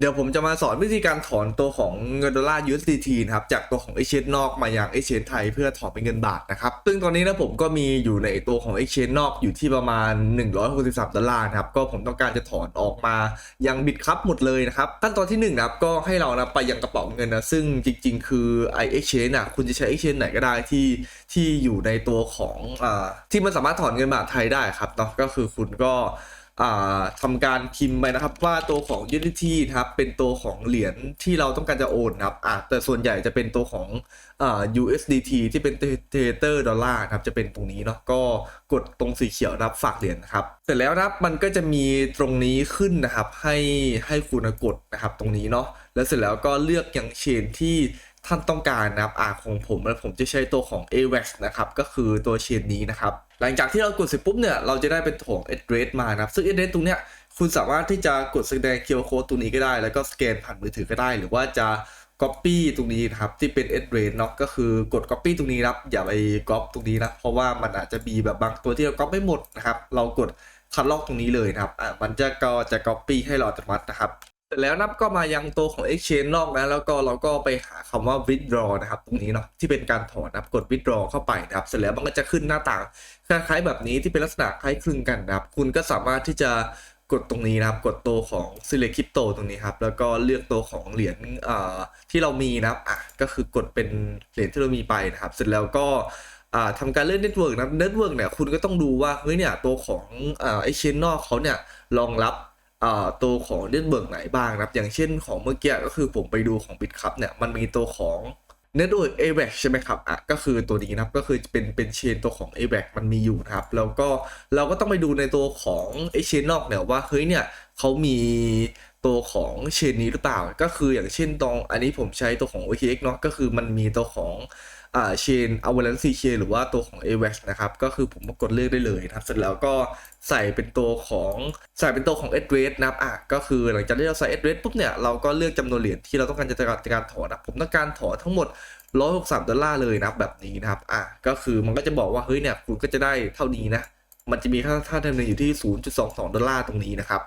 เดี๋ยวผมจะมาสอนวิธีการถอนตัวของเงินดอลลาร์ USDT นะครับจากตัวของ Exchange นอกมายัง Exchange ไทยเพื่อถอนเป็นเงินบาทนะครับ ซึ่งตอนนี้นะผมก็มีอยู่ในตัวของ Exchange นอกอยู่ที่ประมาณ 163ดอลลาร์นะครับ ก็ผมต้องการจะถอนออกมายังบิตครับหมดเลยนะครับ ขั้นตอนที่1นะครับก็ให้เรานะไปยังกระเป๋าเงินนะซึ่งจริง ๆ คือไอ Exchange อะคุณจะใช้ Exchange ไหนก็ได้ที่ที่อยู่ในตัวของอ่าที่มันสามารถถอนเงินบาทไทยได้ครับเนาะก็คือคุณก็ ทำการพิมพ์ไปนะครับว่าตัวของ Unity นะครับเป็นตัวของเหรียญที่เราต้องการจะโอนนะครับอ่าแต่ส่วนใหญ่จะเป็นตัวของอ่า USDT ที่เป็นเทเตอร์ดอลลาร์ครับจะเป็นตรงนี้เนาะก็กดตรงสีเขียวรับฝากเหรียญนะครับเสร็จแล้วนะครับมันก็จะมีตรงนี้ขึ้นนะครับให้ให้คุณกดนะครับตรงนี้เนาะแล้วเสร็จแล้วก็เลือกยังเชนที่ ท่านต้องการนะครับอ่าของผมแล้วผมจะใช้ตัวของ AVAX นะครับก็คือตัวเชนนี้นะครับหลังจากที่เรากดเสร็จปุ๊บเนี่ยเราจะได้เป็นของ address มานะครับซึ่ง address ตรงเนี้ยคุณสามารถที่จะกดแสดง QR code ตรงนี้ก็ได้ แล้วก็สแกนผ่านมือถือก็ได้ หรือว่าจะ copy ตรงนี้นะครับที่เป็น address เนาะก็คือกด copy ตรงนี้นะครับอย่าไป copy ตรงนี้นะเพราะว่ามันอาจจะมีแบบบางตัวที่เรา copy ไม่หมดนะครับเรากดคัดลอกตรงนี้เลยนะครับอ่ามันจะก็จะ copy ให้เราอัตโนมัตินะครับ ร็จแล้วนับก็มายังตัวของ exchange นอกนะแล้วก็เราก็ไปหาคำว่า withdraw นะครับ ตรงนี้เนาะที่เป็นการถอนนะครับกด withdraw เข้าไปนะครับ เสร็จแล้วมันก็จะขึ้นหน้าต่างคล้ายๆแบบนี้ที่เป็นลักษณะคล้ายคลึงกันนะครับ คุณก็สามารถที่จะกดตรงนี้นะครับ กดตัวของ select crypto ตรงนี้ครับ แล้วก็เลือกตัวของเหรียญที่เรามีนะครับอะก็คือกดเป็นเหรียญที่เรามีไปนะครับ เสร็จแล้วก็อ่าทำการเล่นเน็ตเวิร์กนะเน็ตเวิร์กเนี่ยคุณก็ต้องดูว่าเฮ้ยเนี่ยตัวของอ่าไอเชนนอกเขาเนี่ยรองรับ ตัวของเน็ตเบิร์กไหนบ้างนะครับ อย่างเช่นของเมื่อกี้ก็คือผมไปดูของบิตคัพเนี่ย มันมีตัวของ Network a v a c ใช่ไหมครับอะก็คือตัวนี้นะครับ ก็คือเป็นเป็นเชนตัวของ a v a c มันมีอยู่นะครับ แล้วก็เราก็ต้องไปดูในตัวของไอเชนนอกเนี่ยว่าเฮ้ยเนี่ยเขามี ตัวของเชนนี้หรือเปล่า ก็คืออย่างเช่นตรงอันนี้ผมใช้ตัวของ OKX เนาะก็คือมันมีตัวของอ่าเชน avalanche chain หรือว่าตัวของ AVAX นะครับ ก็คือผมก็กดเลือกได้เลยนะครับ เสร็จแล้วก็ใส่เป็นตัวของใส่เป็นตัวของ address นะครับอะก็คือหลังจากที่เราใส่ address ปุ๊บเนี่ย เราก็เลือกจำนวนเหรียญที่เราต้องการจะการการถอนนะผมต้องการถอนทั้งหมด 163 ดอลลาร์เลยนะแบบนี้นะครับอะก็คือมันก็จะบอกว่า เฮ้ยเนี่ย คุณก็จะได้เท่านี้นะ มันจะมีค่าค่าธรรมเนียมอยู่ที่ 0.22 ดอลลาร์ตรงนี้นะครับ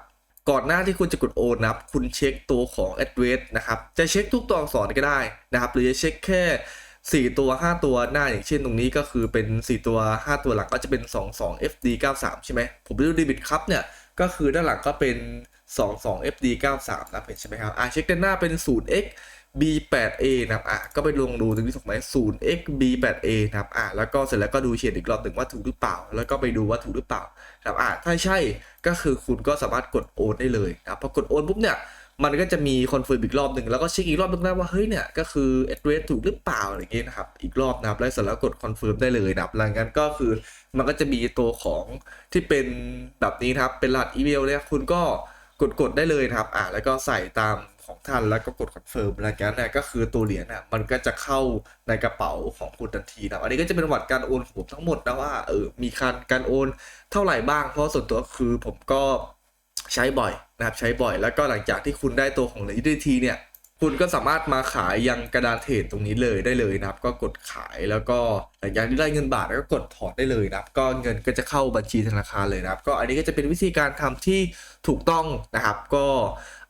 ก่อนหน้าที่คุณจะกดโอนนะครับ คุณเช็คตัวของ address นะครับ จะเช็คทุกตัวอักษรก็ได้นะครับ หรือจะเช็คแค่ 4 ตัว 5 ตัวหน้าอย่างเช่นตรงนี้ก็คือเป็น 4 ตัว 5 ตัวหลังก็จะเป็น 22 FD 93ใช่ไหม ผมไปดูดีบิตครับเนี่ย ก็คือด้านหลังก็เป็น 22 FD 93นะเห็นใช่ไหมครับอ่าเช็คด้านหน้าเป็น 0x B8A นะครับอะก็ไปลงดูตรงนี้ถูกไหม 0x B8A นะครับอะแล้วก็เสร็จแล้วก็ดูเฉดอีกรอบหนึ่งว่าถูกหรือเปล่า แล้วก็ไปดูว่าถูกหรือเปล่านะครับอะถ้าใช่ก็คือคุณก็สามารถกดโอนได้เลยนะครับพอกดโอนปุ๊บเนี่ยมันก็จะมีคอนเฟิร์มอีกรอบหนึ่งแล้วก็เช็คอีกรอบหนึงนะว่าเฮ้ยเนี่ยก็คือ address ถูกหรือเปล่าอะไรอย่างเงี้ยนะครับอีกรอบนะครับแล้วเสร็จแล้วกดคอนเฟิร์มได้เลยนะครับหลังจากนั้นก็คือมันก็จะมีตัวของที่เป็นแบบนี้นะครับเป็นรหัสอีเมลเนี่ยคุณก็กดกดได้เลยนะครับอ่าแล้วก็ใส่ตาม ของท่านแล้วก็กดคอนเฟิร์มอะไรกันเนี่ยก็คือตัวเหรียญเนี่ยมันก็จะเข้าในกระเป๋าของคุณทันทีนะอันนี้ก็จะเป็นวัดการโอนของผมทั้งหมดนะว่าเออมีการการโอนเท่าไหร่บ้าง เพราะส่วนตัวคือผมก็ใช้บ่อยนะครับใช้บ่อยแล้วก็หลังจากที่คุณได้ตัวของ Liquidity เนี่ย คุณก็สามารถมาขายยังกระดานเทรดตรงนี้เลยได้เลยนะครับ ก็กดขายแล้วก็หลังจากที่ได้เงินบาทแล้วก็กดถอนได้เลยนะครับ ก็เงินก็จะเข้าบัญชีธนาคารเลยนะครับ ก็อันนี้ก็จะเป็นวิธีการทำที่ถูกต้องนะครับ ก็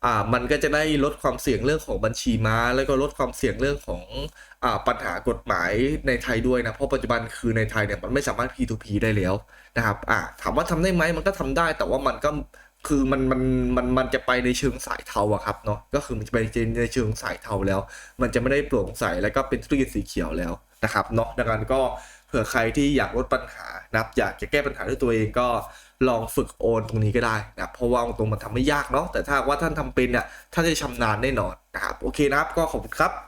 อ่ามันก็จะได้ลดความเสี่ยงเรื่องของบัญชีม้า แล้วก็ลดความเสี่ยงเรื่องของอ่าปัญหากฎหมายในไทยด้วยนะเพราะปัจจุบันคือในไทยเนี่ยมันไม่สามารถ P2P ได้แล้วนะครับอ่าถามว่าทำได้ไหมมันก็ทำได้แต่ว่ามันก็ คือมันมันมันมันจะไปในเชิงสายเทาอะครับเนาะก็คือมันจะไปในเชิงสายเทาแล้ว มันจะไม่ได้โปร่งใสแล้วก็เป็นธุรกิจสีเขียวแล้วนะครับเนาะดังนั้นก็เผื่อใครที่อยากลดปัญหานะครับอยากจะแก้ปัญหาด้วยตัวเองก็ลองฝึกโอนตรงนี้ก็ได้นะครับเพราะว่าตรงมันทำไม่ยากเนาะแต่ถ้าว่าท่านทำเป็นเนี่ยท่านจะชำนาญแน่นอนนะครับโอเคนะครับก็ขอบคุณครับ